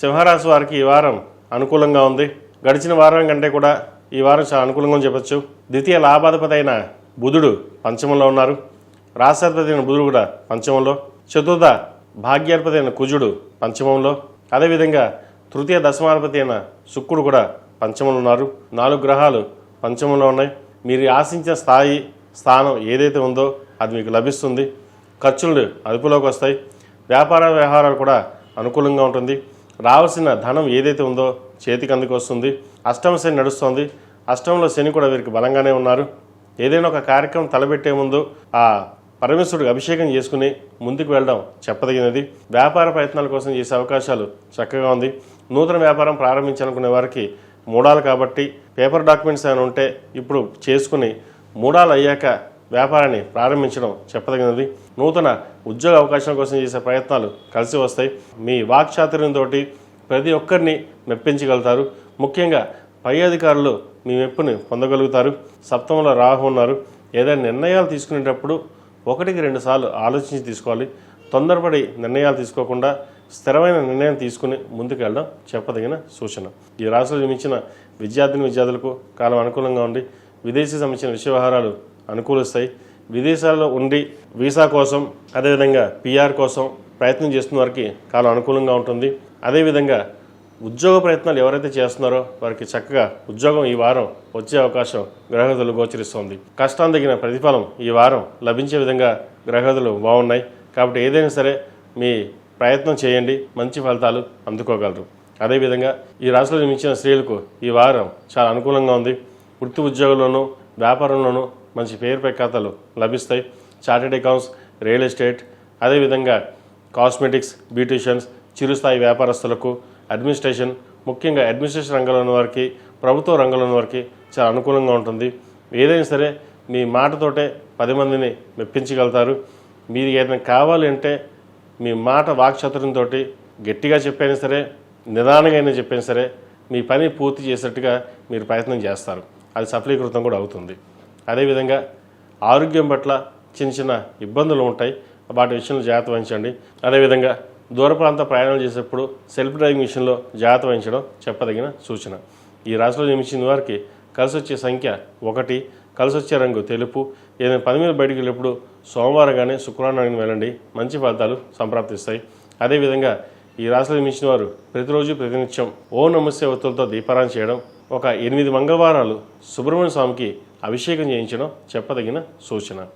సింహరాశి వారికి ఈ వారం అనుకూలంగా ఉంది. గడిచిన వారం కంటే కూడా ఈ వారం చాలా అనుకూలంగా చెప్పచ్చు చెప్పొచ్చు. ద్వితీయ లాభాధిపతి అయిన బుధుడు పంచమంలో ఉన్నారు. రాశాధిపతి అయిన బుధుడు కూడా పంచమంలో. చతుర్థ భాగ్యాధిపతి అయిన కుజుడు పంచమంలో. అదేవిధంగా తృతీయ దశమాధిపతి అయిన శుక్రుడు కూడా పంచమంలో ఉన్నారు. నాలుగు గ్రహాలు పంచమంలో ఉన్నాయి. మీరు ఆశించిన స్థాయి స్థానం ఏదైతే ఉందో అది మీకు లభిస్తుంది. ఖర్చులు అదుపులోకి వస్తాయి. వ్యాపార వ్యవహారాలు కూడా అనుకూలంగా ఉంటుంది. రావాల్సిన ధనం ఏదైతే ఉందో చేతికి అందుకు వస్తుంది అష్టమ శని నడుస్తుంది. అష్టంలో శని కూడా వీరికి బలంగానే ఉన్నారు. ఏదైనా ఒక కార్యక్రమం తలపెట్టే ముందు ఆ పరమేశ్వరుడికి అభిషేకం చేసుకుని ముందుకు వెళ్ళడం చెప్పదగినది. వ్యాపార ప్రయత్నాల కోసం చేసే అవకాశాలు చక్కగా ఉంది. నూతన వ్యాపారం ప్రారంభించాలనుకునే వారికి మూడాలు కాబట్టి పేపర్ డాక్యుమెంట్స్ ఏమైనా ఉంటే ఇప్పుడు చేసుకుని మూడాలు అయ్యాక వ్యాపారాన్ని ప్రారంభించడం చెప్పదగినది. నూతన ఉద్యోగ అవకాశం కోసం చేసే ప్రయత్నాలు కలిసి వస్తాయి. మీ వాక్చాతుర్యంతో ప్రతి ఒక్కరిని మెప్పించగలుగుతారు. ముఖ్యంగా పై అధికారులు మీ మెప్పుని పొందగలుగుతారు. సప్తమంలో రాహు ఉన్నారు. ఏదైనా నిర్ణయాలు తీసుకునేటప్పుడు ఒకటికి రెండు సార్లు ఆలోచించి తీసుకోవాలి. తొందరపడి నిర్ణయాలు తీసుకోకుండా స్థిరమైన నిర్ణయం తీసుకుని ముందుకెళ్ళడం చెప్పదగిన సూచన. ఈ రాశులు జన్మించిన విద్యార్థిని విద్యార్థులకు కాలం అనుకూలంగా ఉండి విదేశీ సంబంధించిన విషయ వ్యవహారాలు అనుకూలిస్తాయి. విదేశాల్లో ఉండి వీసా కోసం అదేవిధంగా పిఆర్ కోసం ప్రయత్నం చేస్తున్న వారికి కాలం అనుకూలంగా ఉంటుంది. అదేవిధంగా ఉద్యోగ ప్రయత్నాలు ఎవరైతే చేస్తున్నారో వారికి చక్కగా ఉద్యోగం ఈ వారం వచ్చే అవకాశం గ్రహగతులు గోచరిస్తోంది. కష్టం తగిన ప్రతిఫలం ఈ వారం లభించే విధంగా గ్రహగతులు బాగున్నాయి. కాబట్టి ఏదైనా సరే మీ ప్రయత్నం చేయండి. మంచి ఫలితాలు అందుకోగలరు. అదేవిధంగా ఈ రాశిలో జన్మించిన స్త్రీలకు ఈ వారం చాలా అనుకూలంగా ఉంది. వృత్తి ఉద్యోగంలోనూ వ్యాపారంలోనూ మంచి పేరు ప్రఖ్యాతలు లభిస్తాయి. చార్టెడ్ అకౌంట్స్ రియల్ ఎస్టేట్ అదేవిధంగా కాస్మెటిక్స్ బ్యూటీషియన్స్ చిరుస్థాయి వ్యాపారస్తులకు అడ్మినిస్ట్రేషన్ ముఖ్యంగా అడ్మినిస్ట్రేషన్ రంగంలో ఉన్న వారికి ప్రభుత్వ రంగంలో ఉన్న వారికి చాలా అనుకూలంగా ఉంటుంది. ఏదైనా సరే మీ మాటతోటే పది మందిని మెప్పించగలుగుతారు. మీరు ఏదైనా కావాలి అంటే మీ మాట వాక్చతుర్యంతో గట్టిగా చెప్పైనా సరే నిదానంగా అయినా చెప్పైనా సరే మీ పని పూర్తి చేసేట్టుగా మీరు ప్రయత్నం చేస్తారు. అది సఫలీకృతం కూడా అవుతుంది. అదేవిధంగా ఆరోగ్యం పట్ల చిన్న చిన్న ఇబ్బందులు ఉంటాయి. వాటి విషయంలో జాగ్రత్త వహించండి. అదేవిధంగా దూర ప్రాంత ప్రయాణాలు చేసేటప్పుడు సెల్ఫ్ డ్రైవింగ్ విషయంలో జాగ్రత్త వహించడం చెప్పదగిన సూచన. ఈ రాశిలో జన్మించిన వారికి కలిసి వచ్చే సంఖ్య ఒకటి కలిసి వచ్చే రంగు తెలుపు. ఏదైనా పని మీద బయటికి వెళ్ళినప్పుడు సోమవారం కానీ శుక్రవారం కానీ వెళ్ళండి. మంచి ఫలితాలు సంప్రాప్తిస్తాయి. అదేవిధంగా ఈ రాశిలో జన్మించిన వారు ప్రతిరోజు ప్రతినిత్యం ఓ నమస్య ఒత్తులతో దీపారాన్ని చేయడం ఒక ఎనిమిది మంగళవారాలు సుబ్రహ్మణ్య స్వామికి అభిషేకం చేయించడం చెప్పదగిన సూచన.